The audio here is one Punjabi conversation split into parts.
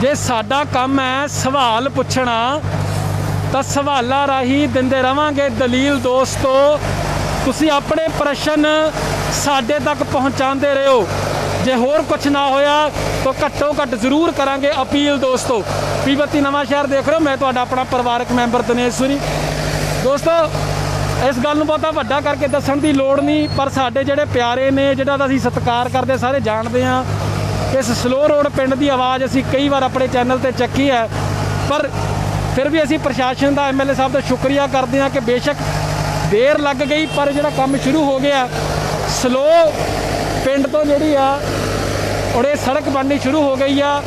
ਜੇ ਸਾਡਾ ਕੰਮ ਹੈ ਸਵਾਲ ਪੁੱਛਣਾ, ਤਾਂ ਸਵਾਲਾਂ ਰਾਹੀਂ ਦਿੰਦੇ ਰਵਾਂਗੇ ਦਲੀਲ ਦੋਸਤੋ। ਤੁਸੀਂ ਆਪਣੇ ਪ੍ਰਸ਼ਨ ਸਾਡੇ ਤੱਕ ਪਹੁੰਚਾਉਂਦੇ ਰਹੋ। ਜੇ ਹੋਰ ਕੁਝ ਨਾ ਹੋਇਆ, ਤਾਂ ਘੱਟੋ ਘੱਟ ਜ਼ਰੂਰ ਕਰਾਂਗੇ ਅਪੀਲ ਦੋਸਤੋ। ਪੀਵਤੀ ਨਵਾਂ ਸ਼ਹਿਰ ਦੇਖ ਰਹੇ ਹੋ, ਮੈਂ ਤੁਹਾਡਾ ਆਪਣਾ ਪਰਿਵਾਰਕ ਮੈਂਬਰ ਦਿਨੇਸ਼ਵਰੀ ਦੋਸਤੋ, ਇਸ ਗੱਲ ਨੂੰ ਬਹੁਤਾ ਵੱਡਾ ਕਰਕੇ ਦੱਸਣ ਦੀ ਲੋੜ ਨਹੀਂ, ਪਰ ਸਾਡੇ ਜਿਹੜੇ ਪਿਆਰੇ ਨੇ ਜਿਹੜਾ ਅਸੀਂ ਸਤਿਕਾਰ ਕਰਦੇ, ਸਾਰੇ ਜਾਣਦੇ ਹਾਂ। ਇਸ ਸਲੋ ਰੋਡ ਪਿੰਡ ਦੀ ਆਵਾਜ਼ ਅਸੀਂ ਕਈ ਵਾਰ ਆਪਣੇ ਚੈਨਲ ਤੇ ਚੱਕੀ ਹੈ, ਪਰ ਫਿਰ ਵੀ ਅਸੀਂ ਪ੍ਰਸ਼ਾਸਨ ਦਾ ਐਮਐਲਏ ਸਾਹਿਬ ਦਾ ਸ਼ੁਕਰੀਆ ਕਰਦੇ ਹਾਂ ਕਿ ਬੇਸ਼ੱਕ ਦੇਰ ਲੱਗ ਗਈ, ਪਰ ਜਿਹੜਾ ਕੰਮ ਸ਼ੁਰੂ ਹੋ ਗਿਆ, ਸਲੋ ਪਿੰਡ ਤੋਂ ਜਿਹੜੀ ਆ ਔਰ ਇਹ ਸੜਕ ਬਣਨੀ ਸ਼ੁਰੂ ਹੋ ਗਈ ਆ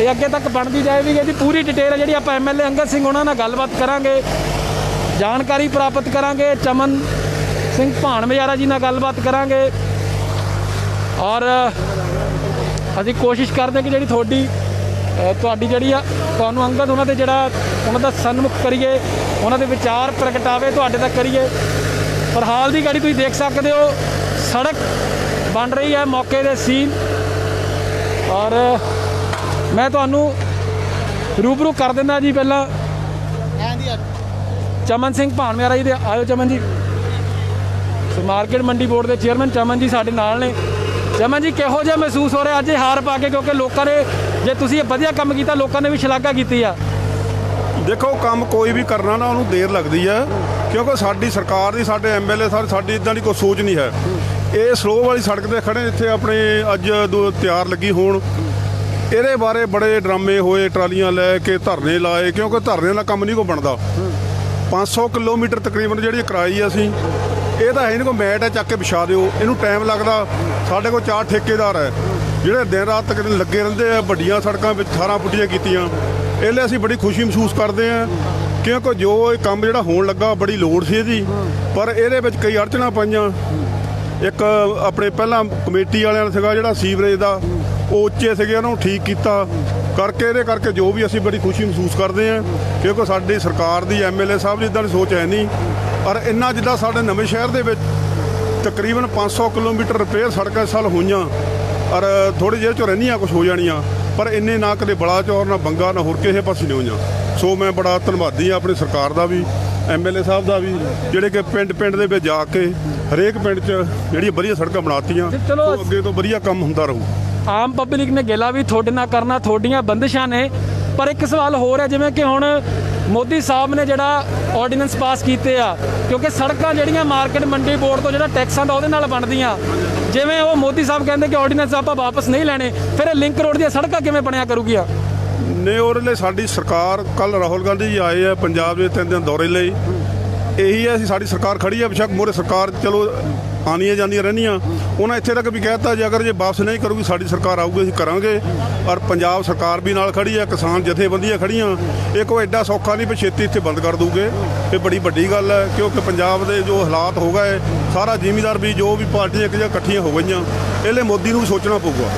ਇਹ ਅੱਗੇ ਤੱਕ ਬਣਦੀ ਜਾਏਗੀ। ਇਹਦੀ ਪੂਰੀ ਡਿਟੇਲ ਹੈ ਜਿਹੜੀ ਆਪਾਂ ਐਮਐਲਏ ਅੰਗਦ ਸਿੰਘ ਉਹਨਾਂ ਨਾਲ ਗੱਲਬਾਤ ਕਰਾਂਗੇ, ਜਾਣਕਾਰੀ ਪ੍ਰਾਪਤ ਕਰਾਂਗੇ, ਚਮਨ ਸਿੰਘ ਭਾਣ ਮਜਾਰਾ ਜੀ ਨਾਲ ਗੱਲਬਾਤ ਕਰਾਂਗੇ, ਔਰ ਅਸੀਂ ਕੋਸ਼ਿਸ਼ ਕਰਦੇ ਹਾਂ ਕਿ ਜਿਹੜੀ ਤੁਹਾਡੀ ਤੁਹਾਡੀ ਜਿਹੜੀ ਆ, ਤੁਹਾਨੂੰ ਅੰਗਦ ਉਹਨਾਂ ਤੇ ਜਿਹੜਾ ਉਹਨਾਂ ਦਾ ਸਨਮੁਖ ਕਰੀਏ, ਉਹਨਾਂ ਦੇ ਵਿਚਾਰ ਪ੍ਰਗਟਾਵੇ ਤੁਹਾਡੇ ਤੱਕ ਕਰੀਏ। ਪਰ ਹਾਲ ਦੀ ਘੜੀ ਤੁਸੀਂ ਦੇਖ ਸਕਦੇ ਹੋ, ਸੜਕ ਬਣ ਰਹੀ ਹੈ ਮੌਕੇ ਦੇ ਸੀਨ। ਔਰ ਮੈਂ ਤੁਹਾਨੂੰ ਰੂਬਰੂ ਕਰ ਦਿੰਦਾ ਜੀ ਪਹਿਲਾਂ। ਚਮਨ ਸਿੰਘ ਭਾਨਮਿਆਰਾ ਜੀ ਦੇ ਆਇਓ, Chaman ji. So market Mandi board ਦੇ ਚੇਅਰਮੈਨ ਚਮਨ ਜੀ ਸਾਡੇ ਨਾਲ ਨੇ। ਚਮਨ ਜੀ, ਕਿਹੋ ਜਿਹਾ ਮਹਿਸੂਸ ਹੋ ਰਿਹਾ? ਅੱਜ ਇਹ ਹਾਰ ਪਾ ਕੇ, ਕਿਉਂਕਿ ਲੋਕਾਂ ਨੇ, ਜੇ ਤੁਸੀਂ ਇਹ ਵਧੀਆ ਕੰਮ ਕੀਤਾ, ਲੋਕਾਂ ਨੇ ਵੀ ਸ਼ਲਾਘਾ ਕੀਤੀ ਆ। ਦੇਖੋ, ਕੰਮ ਕੋਈ ਵੀ ਕਰਨਾ ਨਾ, ਉਹਨੂੰ ਦੇਰ ਲੱਗਦੀ ਹੈ ਕਿਉਂਕਿ ਸਾਡੀ ਸਰਕਾਰ ਦੀ, ਸਾਡੇ ਐਮਐਲਏ ਸਾਰੇ, ਸਾਡੀ ਇਦਾਂ ਦੀ ਕੋਈ ਸੋਚ ਨਹੀਂ ਹੈ। ਇਹ ਸਲੋ ਵਾਲੀ ਸੜਕ ਤੇ ਖੜੇ ਇੱਥੇ ਆਪਣੇ ਅੱਜ ਦੋ ਤਿਆਰ ਲੱਗੀ ਹੋਣ। ਇਹਦੇ ਬਾਰੇ ਬੜੇ ਡਰਾਮੇ ਹੋਏ, ਟਰਾਲੀਆਂ ਲੈ ਕੇ, ਧਰਨੇ ਲਾਏ, ਕਿਉਂਕਿ ਧਰਨੇ ਦਾ ਕੰਮ ਨਹੀਂ ਕੋ ਬਣਦਾ। 500 ਕਿਲੋਮੀਟਰ ਤਕਰੀਬਨ ਜਿਹੜੀ ਕਰਾਈ ਅਸੀਂ ਇਹ ਤਾਂ ਹੈ ਨਹੀਂ ਕੋਈ ਮੈਟ ਹੈ, ਚੱਕ ਕੇ ਵਿਛਾ ਦਿਓ। ਇਹਨੂੰ ਟਾਈਮ ਲੱਗਦਾ। ਸਾਡੇ ਕੋਲ ਚਾਰ ਠੇਕੇਦਾਰ ਹੈ। ਜਿਹੜੇ ਦਿਨ ਰਾਤ ਤੱਕ ਲੱਗੇ ਰਹਿੰਦੇ ਆ, ਵੱਡੀਆਂ ਸੜਕਾਂ ਵਿੱਚ 18 ਪੁੱਟੀਆਂ ਕੀਤੀਆਂ। ਇਹ ਲਈ ਅਸੀਂ ਬੜੀ ਖੁਸ਼ੀ ਮਹਿਸੂਸ ਕਰਦੇ ਆ ਕਿਉਂਕਿ ਜੋ ਇਹ ਕੰਮ ਜਿਹੜਾ ਹੋਣ ਲੱਗਾ, ਬੜੀ ਲੋੜ ਸੀ ਇਹਦੀ। ਪਰ ਇਹਦੇ ਵਿੱਚ ਕਈ ਅੜਚਣਾ ਪਾਈਆਂ। ਇੱਕ ਆਪਣੇ ਪਹਿਲਾਂ ਕਮੇਟੀ ਵਾਲਿਆਂ ਨੇ ਸੀਗਾ, ਜਿਹੜਾ ਸੀਵਰੇਜ ਦਾ, ਉਹ ਉੱਚੇ ਸੀਗੇ, ਉਹਨਾਂ ਨੂੰ ਠੀਕ ਕੀਤਾ। ਕਰਕੇ ਇਹਦੇ ਕਰਕੇ ਜੋ ਵੀ ਅਸੀਂ ਬੜੀ ਖੁਸ਼ੀ ਮਹਿਸੂਸ ਕਰਦੇ ਹਾਂ। ਕਿਉਂਕਿ ਸਾਡੀ ਸਰਕਾਰ ਦੀ ਐਮਐਲਏ ਸਾਹਿਬ ਦੀ ਇਦਾਂ ਦੀ ਸੋਚ ਹੈ ਨਹੀਂ ਔਰ ਇੰਨਾ ਜਿੱਦਾਂ ਸਾਡੇ ਨਵੇਂ ਸ਼ਹਿਰ ਦੇ ਵਿੱਚ ਤਕਰੀਬਨ 500 ਕਿਲੋਮੀਟਰ ਰਿਪੇਅਰ ਸੜਕਾਂ ਇਸ ਸਾਲ ਹੋਈਆਂ ਔਰ ਥੋੜੀ ਜਿਹੇ ਚੋਂ ਰਹਿੰਦੀਆਂ ਕੁਝ ਹੋ ਜਾਣੀਆਂ ਪਰ ਇੰਨੇ ਨਾ ਕਦੇ ਬੜਾ ਚੌਰ ਨਾ ਬੰਗਾ ਨਾ ਹੋਰ ਕਿਸੇ ਪਾਸੇ ਨਹੀਂ ਹੋਈਆਂ। ਸੋ ਮੈਂ ਬੜਾ ਧੰਨਵਾਦੀ ਹਾਂ ਆਪਣੀ ਸਰਕਾਰ ਦਾ ਵੀ ਐਮਐਲਏ ਸਾਹਿਬ ਦਾ ਵੀ ਜਿਹੜੇ ਕਿ ਪਿੰਡ ਪਿੰਡ ਦੇ ਵਿੱਚ ਜਾ ਕੇ ਹਰੇਕ ਪਿੰਡ 'ਚ ਜਿਹੜੀਆਂ ਵਧੀਆ ਸੜਕਾਂ ਬਣਾਤੀਆਂ ਸੋ ਅੱਗੇ ਤੋਂ ਵਧੀਆ ਕੰਮ ਹੁੰਦਾ ਰਹੂ। ਆਮ ਪਬਲਿਕ ਨੇ ਗਿਲਾ ਵੀ ਤੁਹਾਡੇ ਨਾਲ ਕਰਨਾ ਤੁਹਾਡੀਆਂ ਬੰਦਿਸ਼ਾਂ ਨੇ ਪਰ ਇੱਕ ਸਵਾਲ ਹੋਰ ਹੈ ਜਿਵੇਂ ਕਿ ਹੁਣ ਮੋਦੀ ਸਾਹਿਬ ਨੇ ਜਿਹੜਾ ਆਰਡੀਨੈਂਸ ਪਾਸ ਕੀਤੇ ਆ, ਕਿਉਂਕਿ ਸੜਕਾਂ ਜਿਹੜੀਆਂ ਮਾਰਕੀਟ ਮੰਡੀ ਬੋਰਡ ਤੋਂ ਜਿਹੜਾ ਟੈਕਸਾਂ ਦਾ ਉਹਦੇ ਨਾਲ ਬਣਦੀਆਂ। ਜਿਵੇਂ ਉਹ ਮੋਦੀ ਸਾਹਿਬ ਕਹਿੰਦੇ ਕਿ ਆਰਡੀਨੈਂਸ ਆਪਾਂ ਵਾਪਸ ਨਹੀਂ ਲੈਣੇ, ਫਿਰ ਇਹ ਲਿੰਕ ਰੋਡ ਦੀਆਂ ਸੜਕਾਂ ਕਿਵੇਂ ਬਣਿਆ ਕਰੂਗੀਆਂ? ਨੇ ਉਹਦੇ ਲਈ ਸਾਡੀ ਸਰਕਾਰ ਕੱਲ ਰਾਹੁਲ ਗਾਂਧੀ ਜੀ ਆਏ ਆ ਪੰਜਾਬ ਦੇ ਤਿੰਨ ਦਿਨ ਦੌਰੇ ਲਈ। ਇਹੀ ਹੈ, ਅਸੀਂ ਸਾਡੀ ਸਰਕਾਰ ਖੜੀ ਹੈ ਬਿਸ਼ੱਕ ਮੋਰੇ ਸਰਕਾਰ, ਚਲੋ ਆਉਂਦੀਆਂ ਜਾਂਦੀਆਂ ਰਹਿੰਦੀਆਂ। ਉਹਨਾਂ ਇੱਥੇ ਤੱਕ ਵੀ ਕਹਿਤਾ ਜੇ ਅਗਰ ਜੇ ਵਾਪਸ ਨਹੀਂ ਕਰੂਗੀ ਸਾਡੀ ਸਰਕਾਰ ਆਊਗੀ ਅਸੀਂ ਕਰਾਂਗੇ। ਔਰ ਪੰਜਾਬ ਸਰਕਾਰ ਵੀ ਨਾਲ ਖੜੀ ਹੈ ਕਿਸਾਨ ਜਥੇਬੰਦੀਆਂ ਖੜੀਆਂ। ਇਹ ਕੋਈ ਐਡਾ ਸੌਖਾ ਨਹੀਂ ਵੀ ਛੇਤੀ ਇੱਥੇ ਬੰਦ ਕਰ ਦੂਗੇ ਇਹ ਬੜੀ ਵੱਡੀ ਗੱਲ ਹੈ ਕਿਉਂਕਿ ਪੰਜਾਬ ਦੇ ਜੋ ਹਾਲਾਤ ਹੋ ਗਏ ਸਾਰਾ ਜ਼ਿਮੀਦਾਰ ਵੀ ਜੋ ਵੀ ਪਾਰਟੀਆਂ ਇੱਕ ਜਗ੍ਹਾ ਇਕੱਠੀਆਂ ਹੋ ਗਈਆਂ ਇਹ ਲਈ ਮੋਦੀ ਨੂੰ ਵੀ ਸੋਚਣਾ ਪਊਗਾ।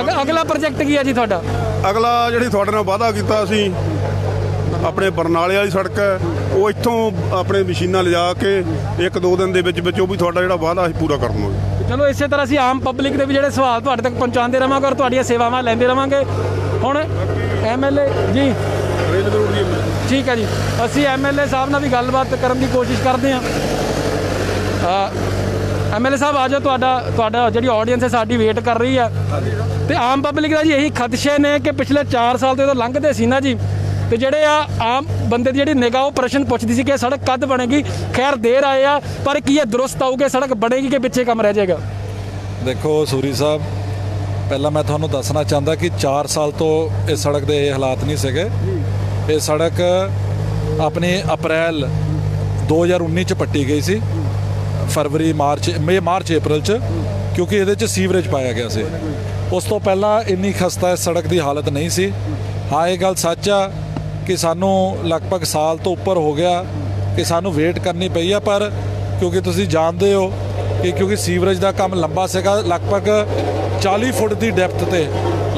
ਅਗ- ਅਗਲਾ ਪ੍ਰੋਜੈਕਟ ਕੀ ਹੈ ਜੀ ਤੁਹਾਡਾ? ਅਗਲਾ ਜਿਹੜੀ ਤੁਹਾਡੇ ਨਾਲ ਵਾਅਦਾ ਕੀਤਾ ਸੀ ਆਪਣੇ ਬਰਨਾਲੇ ਵਾਲੀ ਸੜਕ ਹੈ, ਉਹ ਇੱਥੋਂ ਆਪਣੇ ਮਸ਼ੀਨਾਂ ਲਿਜਾ ਕੇ ਇੱਕ ਦੋ ਦਿਨ ਦੇ ਵਿੱਚ ਵਿੱਚ ਉਹ ਵੀ ਤੁਹਾਡਾ ਜਿਹੜਾ ਵਾਅਦਾ ਅਸੀਂ ਪੂਰਾ ਕਰ ਦਵਾਂਗੇ ਚਲੋ, ਇਸੇ ਤਰ੍ਹਾਂ ਅਸੀਂ ਆਮ ਪਬਲਿਕ ਦੇ ਵੀ ਜਿਹੜੇ ਸਵਾਲ ਤੁਹਾਡੇ ਤੱਕ ਪਹੁੰਚਾਉਂਦੇ ਰਵਾਂਗੇ ਔਰ ਤੁਹਾਡੀਆਂ ਸੇਵਾਵਾਂ ਲੈਂਦੇ ਰਵਾਂਗੇ। ਹੁਣ ਐਮਐਲਏ ਜੀ। ਠੀਕ ਹੈ ਜੀ। ਅਸੀਂ ਐਮਐਲਏ ਸਾਹਿਬ ਨਾਲ ਵੀ ਗੱਲਬਾਤ ਕਰਨ ਦੀ ਕੋਸ਼ਿਸ਼ ਕਰਦੇ ਹਾਂ। ਐਮਐਲਏ ਸਾਹਿਬ, ਆ ਜਾਓ, ਤੁਹਾਡਾ ਤੁਹਾਡਾ ਜਿਹੜੀ ਆਡੀਅנס ਹੈ ਸਾਡੀ ਵੇਟ ਕਰ ਰਹੀ ਹੈ। ਤੇ ਆਮ ਪਬਲਿਕ ਦਾ ਜੀ ਇਹੀ ਖਦਸ਼ੇ ਨੇ ਕਿ ਪਿਛਲੇ 4 ਸਾਲ ਤੋਂ ਲੰਘਦੇ ਸੀ ਨਾ ਜੀ। ਤੇ ਜਿਹੜੇ ਆ ਆਮ ਬੰਦੇ ਦੀ ਜਿਹੜੀ ਨਿਗਾਹ, ਉਹ ਪ੍ਰਸ਼ਨ ਪੁੱਛਦੀ ਸੀ ਕਿ ਸੜਕ ਕਦ ਬਣੇਗੀ? ਖੈਰ, ਦੇਰ ਆਏ ਆ, ਪਰ ਕੀ ਇਹ ਦਰੁਸਤ ਆਊਗੇ ਸੜਕ ਬਣੇਗੀ ਕਿ ਪਿੱਛੇ ਕੰਮ ਰਹਿ ਜਾਏਗਾ? ਦੇਖੋ, ਸੂਰੀ ਸਾਹਿਬ, ਪਹਿਲਾਂ ਮੈਂ ਤੁਹਾਨੂੰ ਦੱਸਣਾ ਚਾਹੁੰਦਾ ਕਿ 4 ਸਾਲ ਤੋਂ ਇਸ ਸੜਕ ਦੇ ਇਹ ਹਾਲਾਤ ਨਹੀਂ ਸੀਗੇ। ਇਹ ਸੜਕ ਆਪਣੀ ਅਪ੍ਰੈਲ 2019 ਚ ਪੱਟੀ ਗਈ ਸੀ, ਫਰਵਰੀ, ਮਾਰਚ, ਮਈ, ਮਾਰਚ, ਅਪ੍ਰੈਲ ਚ, ਕਿਉਂਕਿ ਇਹਦੇ ਚ ਸੀਵਰੇਜ ਪਾਇਆ ਗਿਆ ਸੀ। ਉਸ ਤੋਂ ਪਹਿਲਾਂ ਇੰਨੀ ਖਸਤਾ ਇਸ ਸੜਕ ਦੀ ਹਾਲਤ ਨਹੀਂ ਸੀ। ਹਾਂ, ਇਹ ਗੱਲ ਸੱਚ ਆ ਕਿ ਸਾਨੂੰ ਲਗਭਗ ਸਾਲ ਤੋਂ ਉੱਪਰ ਹੋ ਗਿਆ ਕਿ ਸਾਨੂੰ ਵੇਟ ਕਰਨੀ ਪਈ ਆ, ਪਰ ਕਿਉਂਕਿ ਤੁਸੀਂ ਜਾਣਦੇ ਹੋ ਕਿ ਕਿਉਂਕਿ ਸੀਵਰੇਜ ਦਾ ਕੰਮ ਲੰਬਾ ਸੀਗਾ, ਲਗਭਗ 40 ਫੁੱਟ ਦੀ ਡੈਪਥ ਤੇ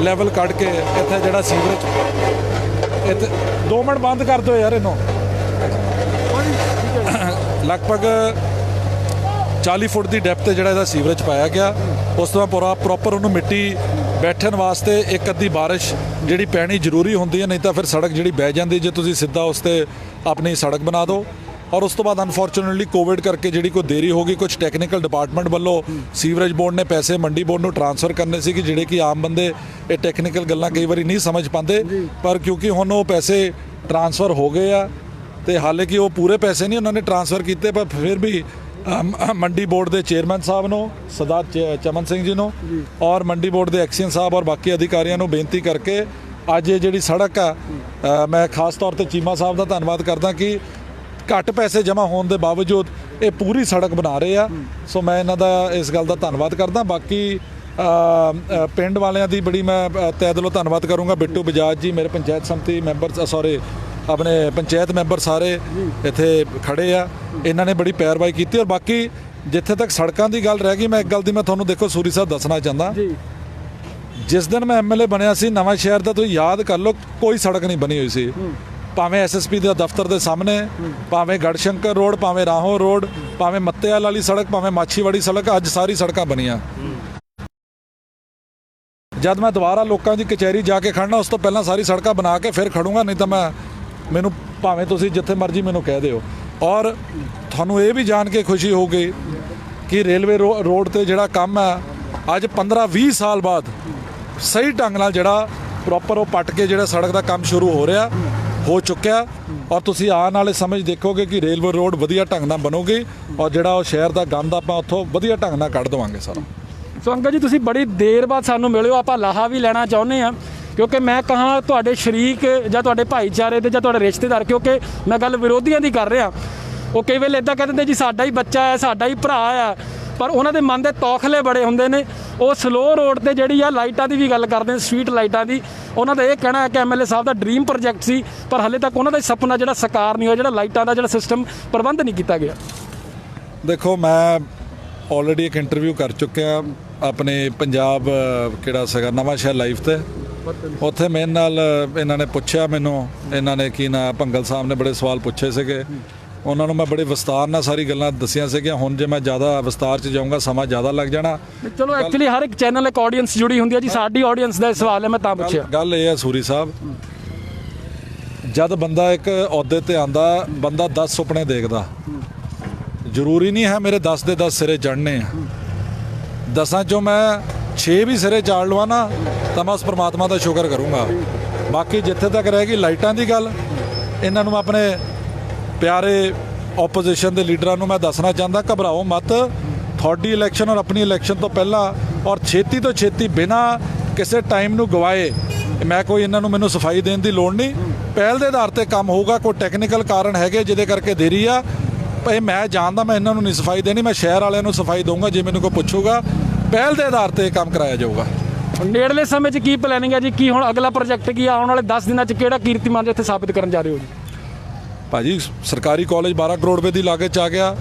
ਲੈਵਲ ਕੱਢ ਕੇ ਇੱਥੇ ਜਿਹੜਾ ਸੀਵਰੇਜ ਇੱਥੇ 2 ਮਿੰਟ ਬੰਦ ਕਰ ਦਿਓ ਯਾਰ ਇਹਨੂੰ। ਲਗਭਗ 40 ਫੁੱਟ ਦੀ ਡੈਪਥ ਤੇ ਜਿਹੜਾ ਇਹਦਾ ਸੀਵਰੇਜ ਪਾਇਆ ਗਿਆ, ਉਸ ਤੋਂ ਬਾਅਦ ਪੂਰਾ ਪ੍ਰੋਪਰ ਉਹਨੂੰ ਮਿੱਟੀ ਬੈਠਣ ਵਾਸਤੇ ਇੱਕ ਅੱਧੀ ਬਾਰਿਸ਼ ਜਿਹੜੀ ਪੈਣੀ ਜ਼ਰੂਰੀ ਹੁੰਦੀ ਹੈ, ਨਹੀਂ ਤਾਂ ਫਿਰ ਸੜਕ ਜਿਹੜੀ ਬਹਿ ਜਾਂਦੀ ਜੇ ਤੁਸੀਂ ਸਿੱਧਾ ਉਸ ਤੇ ਆਪਣੀ ਸੜਕ ਬਣਾ ਦਿਓ। ਔਰ ਉਸ ਤੋਂ ਬਾਅਦ ਅਨਫੋਰਚੂਨਟਲੀ ਕੋਵਿਡ ਕਰਕੇ ਜਿਹੜੀ ਕੋਈ ਦੇਰੀ ਹੋ ਗਈ ਕੁਝ ਟੈਕਨੀਕਲ ਡਿਪਾਰਟਮੈਂਟ ਵੱਲੋਂ ਸੀਵਰੇਜ ਬੋਰਡ ਨੇ ਪੈਸੇ ਮੰਡੀ ਬੋਰਡ ਨੂੰ ਟ੍ਰਾਂਸਫਰ ਕਰਨੇ ਸੀ ਕਿ ਜਿਹੜੇ ਕਿ ਆਮ ਬੰਦੇ ਇਹ ਟੈਕਨੀਕਲ ਗੱਲਾਂ ਕਈ ਵਾਰੀ ਨਹੀਂ ਸਮਝ ਪਾਉਂਦੇ। ਪਰ ਕਿਉਂਕਿ ਹੁਣ ਉਹ ਪੈਸੇ ਟ੍ਰਾਂਸਫਰ ਹੋ ਗਏ ਆ ਤੇ ਹਾਲਾਂਕਿ ਉਹ ਪੂਰੇ ਪੈਸੇ ਨਹੀਂ ਉਹਨਾਂ ਨੇ ਟ੍ਰਾਂਸਫਰ ਕੀਤੇ, ਪਰ ਫਿਰ ਵੀ ਮੰਡੀ ਬੋਰਡ ਦੇ ਚੇਅਰਮੈਨ ਸਾਹਿਬ ਨੂੰ ਸਰਦਾਰ ਚਮਨ ਸਿੰਘ ਜੀ ਨੂੰ ਔਰ ਮੰਡੀ ਬੋਰਡ ਦੇ ਐਕਸੀਅਨ ਸਾਹਿਬ ਔਰ ਬਾਕੀ ਅਧਿਕਾਰੀਆਂ ਨੂੰ ਬੇਨਤੀ ਕਰਕੇ ਅੱਜ ਇਹ ਜਿਹੜੀ ਸੜਕ ਆ ਮੈਂ ਖਾਸ ਤੌਰ ਤੇ ਚੀਮਾ ਸਾਹਿਬ ਦਾ ਧੰਨਵਾਦ ਕਰਦਾ ਕਿ ਘੱਟ ਪੈਸੇ ਜਮ੍ਹਾਂ ਹੋਣ ਦੇ ਬਾਵਜੂਦ ਇਹ ਪੂਰੀ ਸੜਕ ਬਣਾ ਰਹੇ ਆ। ਸੋ ਮੈਂ ਇਹਨਾਂ ਦਾ ਇਸ ਗੱਲ ਦਾ ਧੰਨਵਾਦ ਕਰਦਾ। ਬਾਕੀ ਪਿੰਡ ਵਾਲਿਆਂ ਦੀ ਬੜੀ ਮੈਂ ਤਹਿ ਦਿਲੋਂ ਧੰਨਵਾਦ ਕਰੂੰਗਾ। ਬਿੱਟੂ ਬਜਾਜ ਜੀ ਮੇਰੇ ਪੰਚਾਇਤ ਸਮਿਤੀ ਮੈਂਬਰ ਸੌਰੀ ਆਪਣੇ ਪੰਚਾਇਤ ਮੈਂਬਰ ਸਾਰੇ ਇੱਥੇ ਖੜੇ ਆ। ਇਹਨਾਂ ਨੇ ਬੜੀ ਪੈਰਵਾਈ ਕੀਤੀ ਔਰ ਬਾਕੀ ਜਿੱਥੇ ਤੱਕ ਸੜਕਾਂ ਦੀ ਗੱਲ ਰਹਿ ਗਈ ਮੈਂ ਇੱਕ ਗੱਲ ਦੀ ਮੈਂ ਤੁਹਾਨੂੰ ਦੇਖੋ ਸੂਰੀ ਸਾਹਿਬ ਦੱਸਣਾ ਚਾਹੁੰਦਾ। ਜਿਸ ਦਿਨ ਮੈਂ ਐਮਐਲਏ ਬਣਿਆ ਸੀ ਨਵਾਂ ਸ਼ਹਿਰ ਦਾ ਤੁਸੀਂ ਯਾਦ ਕਰ ਲਓ ਕੋਈ ਸੜਕ ਨਹੀਂ ਬਣੀ ਹੋਈ ਸੀ। ਭਾਵੇਂ ਐਸਐਸਪੀ ਦੇ ਦਫ਼ਤਰ ਦੇ ਸਾਹਮਣੇ ਭਾਵੇਂ ਗੜਸ਼ੰਕਰ ਰੋਡ ਭਾਵੇਂ ਰਾਹੋਂ ਰੋਡ ਭਾਵੇਂ ਮੱਤੇਵਾਲ ਵਾਲੀ ਸੜਕ ਭਾਵੇਂ ਮਾਛੀਵਾੜੀ ਸੜਕ ਅੱਜ ਸਾਰੀ ਸੜਕਾਂ ਬਣੀਆਂ। ਜਦ ਮੈਂ ਦੁਬਾਰਾ ਲੋਕਾਂ ਦੀ ਕਚਹਿਰੀ ਜਾ ਕੇ ਖੜਨਾ ਉਸ ਤੋਂ ਪਹਿਲਾਂ ਸਾਰੀ ਸੜਕਾਂ ਬਣਾ ਕੇ ਫਿਰ ਖੜੂੰਗਾ ਨਹੀਂ ਤਾਂ ਮੈਂ ਮੈਨੂੰ ਭਾਵੇਂ ਤੁਸੀਂ ਜਿੱਥੇ ਮਰਜ਼ੀ ਮੈਨੂੰ ਕਹਿ ਦਿਓ। ਔਰ ਤੁਹਾਨੂੰ ਇਹ ਵੀ ਜਾਣ ਕੇ ਖੁਸ਼ੀ ਹੋਊਗੀ ਕਿ ਰੇਲਵੇ ਰੋ- ਰੋਡ ਤੇ ਜਿਹੜਾ ਕੰਮ ਹੈ, ਅੱਜ 15 20 ਸਾਲ ਬਾਅਦ ਸਹੀ ਢੰਗ ਨਾਲ ਜਿਹੜਾ ਪ੍ਰੋਪਰ ਉਹ ਪੱਟ ਕੇ ਜਿਹੜਾ ਸੜਕ ਦਾ ਕੰਮ ਸ਼ੁਰੂ ਹੋ ਰਿਹਾ, ਹੋ ਚੁੱਕਿਆ। ਔਰ ਤੁਸੀਂ ਆਉਣ ਵਾਲੇ ਸਮੇਂ 'ਚ ਦੇਖੋਗੇ ਕਿ ਰੇਲਵੇ ਰੋਡ ਵਧੀਆ ਢੰਗ ਨਾਲ ਬਣੋਗੇ ਔਰ ਜਿਹੜਾ ਉਹ ਸ਼ਹਿਰ ਦਾ ਗੰਦ ਆਪਾਂ ਉੱਥੋਂ ਵਧੀਆ ਢੰਗ ਨਾਲ ਕੱਢ ਦੇਵਾਂਗੇ ਸਾਰਾ। ਸੋ ਅੰਕਲ ਜੀ, ਤੁਸੀਂ ਬੜੀ ਦੇਰ ਬਾਅਦ ਸਾਨੂੰ ਮਿਲਿਓ। ਆਪਾਂ ਲਾਹਾ ਵੀ ਲੈਣਾ ਚਾਹੁੰਦੇ ਆ ਕਿਉਂਕਿ ਮੈਂ ਕਹਾ ਤੁਹਾਡੇ ਸ਼ਰੀਕ ਜਾਂ ਤੁਹਾਡੇ ਭਾਈਚਾਰੇ ਦੇ ਜਾਂ ਤੁਹਾਡੇ ਰਿਸ਼ਤੇਦਾਰ, ਕਿਉਂਕਿ ਮੈਂ ਗੱਲ ਵਿਰੋਧੀਆਂ ਦੀ ਕਰ ਰਿਹਾ। ਉਹ ਕਈ ਵੇਲੇ ਇਦਾਂ ਕਹਿ ਦਿੰਦੇ ਜੀ, ਸਾਡਾ ਹੀ ਬੱਚਾ ਹੈ, ਸਾਡਾ ਹੀ ਭਰਾ ਆ ਪਰ ਉਹਨਾਂ ਦੇ ਮਨ ਦੇ ਤੌਖਲੇ ਬੜੇ ਹੁੰਦੇ ਨੇ। ਉਹ ਸਲੋ ਰੋਡ ਤੇ ਜਿਹੜੀ ਆ ਲਾਈਟਾਂ ਦੀ ਵੀ ਗੱਲ ਕਰਦੇ ਨੇ ਸਟਰੀਟ ਲਾਈਟਾਂ ਦੀ। ਉਹਨਾਂ ਦਾ ਇਹ ਕਹਿਣਾ ਹੈ ਕਿ ਐਮਐਲਏ ਸਾਹਿਬ ਦਾ ਡ੍ਰੀਮ ਪ੍ਰੋਜੈਕਟ ਸੀ, ਪਰ ਹਲੇ ਤੱਕ ਉਹਨਾਂ ਦਾ ਸੁਪਨਾ ਜਿਹੜਾ ਸਾਕਾਰ ਨਹੀਂ ਹੋਇਆ, ਜਿਹੜਾ ਲਾਈਟਾਂ ਦਾ ਜਿਹੜਾ ਸਿਸਟਮ ਪ੍ਰਬੰਧ ਨਹੀਂ ਕੀਤਾ ਗਿਆ। ਦੇਖੋ, ਮੈਂ ਆਲਰੇਡੀ ਇੱਕ ਇੰਟਰਵਿਊ ਕਰ ਚੁੱਕਿਆ ਆਪਣੇ ਪੰਜਾਬ ਕਿਹੜਾ ਸੀਗਾ ਨਵਾਂ ਸ਼ਹਿਰ ਲਾਈਵ ਤੇ। ਉੱਥੇ ਮੇਨ ਨਾਲ ਇਹਨਾਂ ਨੇ ਪੁੱਛਿਆ ਮੈਨੂੰ ਇਹਨਾਂ ਨੇ ਕੀ ਨਾ ਭੰਗਲ ਸਾਹਿਬ ਨੇ ਬੜੇ ਸਵਾਲ ਪੁੱਛੇ ਸੀਗੇ। ਉਹਨਾਂ ਨੂੰ ਮੈਂ ਬੜੇ ਵਿਸਤਾਰ ਨਾਲ ਸਾਰੀ ਗੱਲਾਂ ਦੱਸੀਆਂ ਸੀਗੀਆਂ। ਹੁਣ ਜੇ ਮੈਂ ਜ਼ਿਆਦਾ ਵਿਸਤਾਰ 'ਚ ਜਾਊਂਗਾ ਸਮਾਂ ਜ਼ਿਆਦਾ ਲੱਗ ਜਾਣਾ। ਚਲੋ ਐਕਚੁਅਲੀ ਹਰ ਇੱਕ ਚੈਨਲ ਇੱਕ ਆਡੀਅנס ਜੁੜੀ ਹੁੰਦੀ ਹੈ ਜੀ। ਸਾਡੀ ਆਡੀਅנס ਦਾ ਸਵਾਲ ਹੈ ਮੈਂ ਤਾਂ ਪੁੱਛਿਆ। ਗੱਲ ਇਹ ਹੈ ਸੂਰੀ ਸਾਹਿਬ। ਜਦ ਬੰਦਾ ਇੱਕ ਅਹੁਦੇ ਤੇ ਆਂਦਾ ਬੰਦਾ 10 ਸੁਪਨੇ ਦੇਖਦਾ। ਜ਼ਰੂਰੀ ਨਹੀਂ ਹੈ ਮੇਰੇ 10 ਦੇ 10 ਸਿਰੇ ਚੜਨੇ ਆ। ਦਸਾਂ ਚੋਂ ਮੈਂ 6 ਵੀ ਸਿਰੇ ਚਾੜ ਲਵਾਂ ਨਾ ਤਾਂ ਮੈਂ ਉਸ ਪਰਮਾਤਮਾ ਦਾ ਸ਼ੁਕਰ ਕਰੂੰਗਾ। ਬਾਕੀ ਜਿੱਥੇ ਤੱਕ ਰਹਿ ਗਈ ਲਾਈਟਾਂ ਦੀ ਗੱਲ, ਇਹਨਾਂ ਨੂੰ ਆਪਣੇ ਪਿਆਰੇ ਆਪੋਜੀਸ਼ਨ ਦੇ ਲੀਡਰਾਂ ਨੂੰ ਮੈਂ ਦੱਸਣਾ ਚਾਹੁੰਦਾ, ਘਬਰਾਓ ਮਤ। ਤੁਹਾਡੀ ਇਲੈਕਸ਼ਨ ਔਰ ਆਪਣੀ ਇਲੈਕਸ਼ਨ ਤੋਂ ਪਹਿਲਾਂ ਔਰ ਛੇਤੀ ਤੋਂ ਛੇਤੀ ਬਿਨਾ ਕਿਸੇ ਟਾਈਮ ਨੂੰ ਗਵਾਏ, ਮੈਂ ਕੋਈ ਇਹਨਾਂ ਨੂੰ ਮੈਨੂੰ ਸਫ਼ਾਈ ਦੇਣ ਦੀ ਲੋੜ ਨਹੀਂ। ਪਹਿਲ ਦੇ ਆਧਾਰ ਤੇ ਕੰਮ ਹੋਊਗਾ, ਕੋਈ ਟੈਕਨੀਕਲ ਕਾਰਨ ਹੈਗੇ, ਜਿਹਦੇ ਕਰਕੇ ਦੇਰੀ ਆ। ਭਈ ਮੈਂ ਜਾਣਦਾ ਮੈਂ ਇਹਨਾਂ ਨੂੰ ਨਹੀਂ ਸਫ਼ਾਈ ਦੇਣੀ, ਮੈਂ ਸ਼ਹਿਰ ਵਾਲਿਆਂ ਨੂੰ ਸਫ਼ਾਈ ਦਊਂਗਾ, ਜੇ ਮੈਨੂੰ ਕੋਈ ਪੁੱਛੂਗਾ, ਪਹਿਲ ਦੇ ਆਧਾਰ ਤੇ ਕੰਮ ਕਰਾਇਆ ਜਾਊਗਾ। ਨੇੜਲੇ ਸਮੇਂ 'ਚ ਕੀ ਪਲੈਨਿੰਗ ਹੈ ਜੀ? ਕੀ ਹੁਣ ਅਗਲਾ ਪ੍ਰੋਜੈਕਟ ਕੀ ਆ? ਆਉਣ ਵਾਲੇ 10 ਦਿਨਾਂ 'ਚ ਕਿਹੜਾ ਕੀਰਤੀਮਾਨ ਇੱਥੇ ਸਾਬਿਤ ਕਰਨ ਜਾ ਰਹੇ ਹੋ ਜੀ? ਭਾਜੀ, ਸਰਕਾਰੀ ਕਾਲਜ 12 ਕਰੋੜ ਰੁਪਏ ਦੀ ਲਾਗਤ ਚ ਆ ਗਿਆ।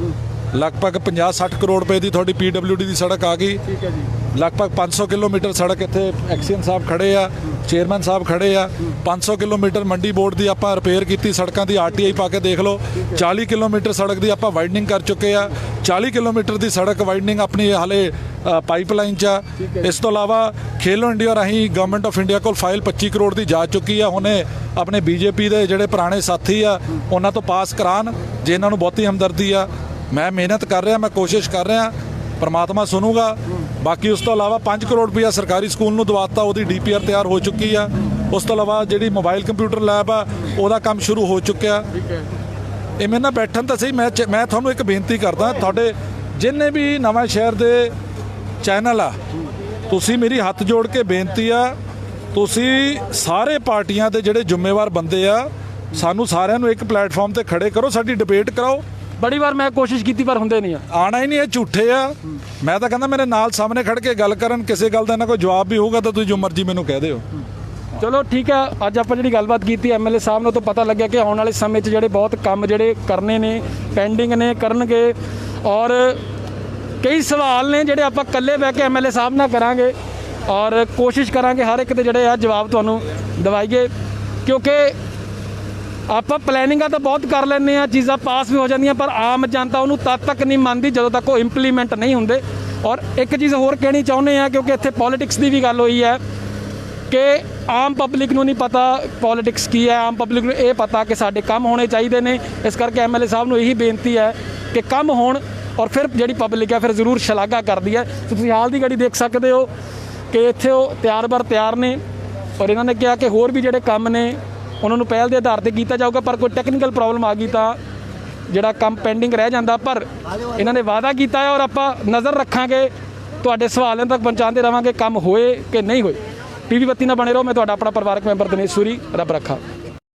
ਲਗਭਗ 50-60 ਕਰੋੜ ਰੁਪਏ ਦੀ ਤੁਹਾਡੀ ਪੀਡਬਲਯੂਡੀ ਦੀ ਸੜਕ ਆ ਗਈ। ਠੀਕ ਹੈ ਜੀ। ਲਗਭਗ 500 ਕਿਲੋਮੀਟਰ ਸੜਕ ਇੱਥੇ ਐਕਸੀਅਨ ਸਾਹਿਬ ਖੜੇ ਆ ਚੇਅਰਮੈਨ ਸਾਹਿਬ ਖੜੇ ਆ। 500 ਕਿਲੋਮੀਟਰ ਮੰਡੀ ਬੋਰਡ ਦੀ ਆਪਾਂ ਰਿਪੇਅਰ ਕੀਤੀ ਸੜਕਾਂ ਦੀ ਆਰਟੀਆਈ ਪਾ ਕੇ ਦੇਖ ਲਓ। 40 ਕਿਲੋਮੀਟਰ ਸੜਕ ਦੀ ਆਪਾਂ ਵਾਈਡਨਿੰਗ ਕਰ ਚੁੱਕੇ ਆ। 40 ਕਿਲੋਮੀਟਰ ਦੀ ਸੜਕ ਵਾਈਡਨਿੰਗ ਆਪਣੀ ਹਾਲੇ ਪਾਈਪਲਾਈਨ ਚ ਇਸ ਤੋਂ ਇਲਾਵਾ ਖੇਲੋ ਇੰਡੀਆ ਰਾਹੀਂ ਗਵਰਨਮੈਂਟ ਆਫ ਇੰਡੀਆ ਕੋਲ ਫਾਈਲ 25 ਕਰੋੜ ਦੀ ਜਾ ਚੁੱਕੀ ਆ। ਹੁਣੇ ਆਪਣੇ ਬੀਜੇਪੀ ਦੇ ਜਿਹੜੇ ਪੁਰਾਣੇ ਸਾਥੀ ਆ ਉਹਨਾਂ ਤੋਂ ਪਾਸ ਕਰਾਣ ਜੇ ਇਹਨਾਂ ਨੂੰ ਬਹੁਤੀ ਹਮਦਰਦੀ ਆ ਮੈਂ ਮਿਹਨਤ ਕਰ ਰਿਹਾ, ਮੈਂ ਕੋਸ਼ਿਸ਼ ਕਰ ਰਿਹਾ, ਪਰਮਾਤਮਾ ਸੁਣੂਗਾ। ਬਾਕੀ ਉਸ ਤੋਂ ਇਲਾਵਾ 5 ਕਰੋੜ ਰੁਪਇਆ ਸਰਕਾਰੀ ਸਕੂਲ ਨੂੰ ਦਵਾਤਾ, ਉਹਦੀ ਡੀਪੀਆਰ ਤਿਆਰ ਹੋ ਚੁੱਕੀ ਆ। ਉਸ ਤੋਂ ਇਲਾਵਾ ਜਿਹੜੀ ਮੋਬਾਈਲ ਕੰਪਿਊਟਰ ਲੈਬ ਆ, ਉਹਦਾ ਕੰਮ ਸ਼ੁਰੂ ਹੋ ਚੁੱਕਿਆ। ਇਹ ਮੇਰੇ ਨਾਲ ਬੈਠਣ ਤਾਂ ਸਹੀ, ਮੈਂ ਮੈਂ ਤੁਹਾਨੂੰ ਇੱਕ ਬੇਨਤੀ ਕਰਦਾ, ਤੁਹਾਡੇ ਜਿੰਨੇ ਵੀ ਨਵਾਂ ਸ਼ਹਿਰ ਦੇ ਚੈਨਲ ਆ, ਤੁਸੀਂ ਮੇਰੀ ਹੱਥ ਜੋੜ ਕੇ ਬੇਨਤੀ ਆ, ਤੁਸੀਂ ਸਾਰੇ ਪਾਰਟੀਆਂ ਦੇ ਜਿਹੜੇ ਜ਼ਿੰਮੇਵਾਰ ਬੰਦੇ ਆ, ਸਾਨੂੰ ਸਾਰਿਆਂ ਨੂੰ ਇੱਕ ਪਲੇਟਫਾਰਮ ਤੇ ਖੜੇ ਕਰੋ, ਸਾਡੀ ਡਿਬੇਟ ਕਰਾਓ। ਬੜੀ ਵਾਰ ਮੈਂ ਕੋਸ਼ਿਸ਼ ਕੀਤੀ ਪਰ ਹੁੰਦੇ ਨਹੀਂ ਆ। ਆਣਾ ਹੀ ਨਹੀਂ ਇਹ ਝੂਠੇ ਆ। ਮੈਂ ਤਾਂ ਕਹਿੰਦਾ ਮੇਰੇ ਨਾਲ ਸਾਹਮਣੇ ਖੜ ਕੇ ਗੱਲ ਕਰਨ ਕਿਸੇ ਗੱਲ ਦਾ ਇਹਨਾਂ ਕੋਈ ਜਵਾਬ ਵੀ ਹੋਊਗਾ ਤਾਂ ਤੁਸੀਂ ਜੋ ਮਰਜ਼ੀ ਮੈਨੂੰ ਕਹਿ ਦਿਓ। ਚਲੋ ਠੀਕ ਹੈ ਅੱਜ ਆਪਾਂ ਜਿਹੜੀ ਗੱਲਬਾਤ ਕੀਤੀ ਐਮਐਲਏ ਸਾਹਿਬ ਨੂੰ ਤਾਂ ਪਤਾ ਲੱਗਿਆ ਕਿ ਆਉਣ ਵਾਲੇ ਸਮੇਂ 'ਚ ਜਿਹੜੇ ਬਹੁਤ ਕੰਮ ਜਿਹੜੇ ਕਰਨੇ ਨੇ ਪੈਂਡਿੰਗ ਨੇ ਕਰਨਗੇ। ਔਰ ਕਈ ਸਵਾਲ ਨੇ ਜਿਹੜੇ ਆਪਾਂ ਇਕੱਲੇ ਬਹਿ ਕੇ ਐਮਐਲਏ ਸਾਹਿਬ ਨਾਲ ਕਰਾਂਗੇ। ਔਰ ਕੋਸ਼ਿਸ਼ ਕਰਾਂਗੇ ਹਰ ਇੱਕ ਦੇ ਜਿਹੜੇ ਆ ਜਵਾਬ ਤੁਹਾਨੂੰ ਦਵਾਈਏ। ਕਿਉਂਕਿ ਆਪਾਂ ਪਲੈਨਿੰਗਾਂ ਤਾਂ ਬਹੁਤ ਕਰ ਲੈਂਦੇ ਆ ਚੀਜ਼ਾਂ ਪਾਸ ਵੀ ਹੋ ਜਾਂਦੀਆਂ, ਪਰ ਆਮ ਜਨਤਾ ਉਹਨੂੰ ਤਦ ਤੱਕ ਨਹੀਂ ਮੰਨਦੀ ਜਦੋਂ ਤੱਕ ਉਹ ਇੰਪਲੀਮੈਂਟ ਨਹੀਂ ਹੁੰਦੇ। ਔਰ ਇੱਕ ਚੀਜ਼ ਹੋਰ ਕਹਿਣੀ ਚਾਹੁੰਦੇ ਆ ਕਿਉਂਕਿ ਇੱਥੇ ਪੋਲਿਟਿਕਸ ਦੀ ਵੀ ਗੱਲ ਹੋਈ ਹੈ ਕਿ ਆਮ ਪਬਲਿਕ ਨੂੰ ਨਹੀਂ ਪਤਾ ਪੋਲਿਟਿਕਸ ਕੀ ਹੈ, ਆਮ ਪਬਲਿਕ ਨੂੰ ਇਹ ਪਤਾ ਕਿ ਸਾਡੇ ਕੰਮ ਹੋਣੇ ਚਾਹੀਦੇ ਨੇ। ਇਸ ਕਰਕੇ ਐਮਐਲਏ ਸਾਹਿਬ ਨੂੰ ਇਹੀ ਬੇਨਤੀ ਹੈ ਕਿ ਕੰਮ ਹੋਣ ਔਰ ਫਿਰ ਜਿਹੜੀ ਪਬਲਿਕ ਹੈ, ਫਿਰ ਜ਼ਰੂਰ ਸ਼ਲਾਘਾ ਕਰਦੀ ਹੈ। ਤੁਸੀਂ ਹਾਲ ਦੀ ਘੜੀ ਦੇਖ ਸਕਦੇ ਹੋ ਕਿ ਇੱਥੇ ਉਹ ਤਿਆਰ ਬਰ ਤਿਆਰ ਨੇ ਔਰ ਇਹਨਾਂ ਨੇ ਕਿਹਾ ਕਿ ਹੋਰ ਵੀ ਜਿਹੜੇ ਕੰਮ ਨੇ ਉਹਨਾਂ ਨੂੰ ਪਹਿਲ ਦੇ ਆਧਾਰ ਤੇ ਕੀਤਾ ਜਾਊਗਾ, ਪਰ ਕੋਈ ਟੈਕਨੀਕਲ ਪ੍ਰੋਬਲਮ ਆ ਗਈ ਤਾਂ ਜਿਹੜਾ ਕੰਮ ਪੈਂਡਿੰਗ ਰਹਿ ਜਾਂਦਾ, ਪਰ ਇਹਨਾਂ ਨੇ ਵਾਅਦਾ ਕੀਤਾ ਹੈ ਔਰ ਆਪਾਂ ਨਜ਼ਰ ਰੱਖਾਂਗੇ, ਤੁਹਾਡੇ ਸਵਾਲਾਂ ਤੱਕ ਪਹੁੰਚਾਉਂਦੇ ਰਵਾਂਗੇ, ਕੰਮ ਹੋਏ ਕਿ ਨਹੀਂ ਹੋਏ। ਟੀਵੀ ਬੱਤੀ ਨਾਲ ਬਣੇ ਰਹੋ, ਮੈਂ ਤੁਹਾਡਾ ਆਪਣਾ ਪਰਿਵਾਰਕ ਮੈਂਬਰ ਦਿਨੇਸ਼ ਸੂਰੀ, ਰੱਬ ਰੱਖਾ।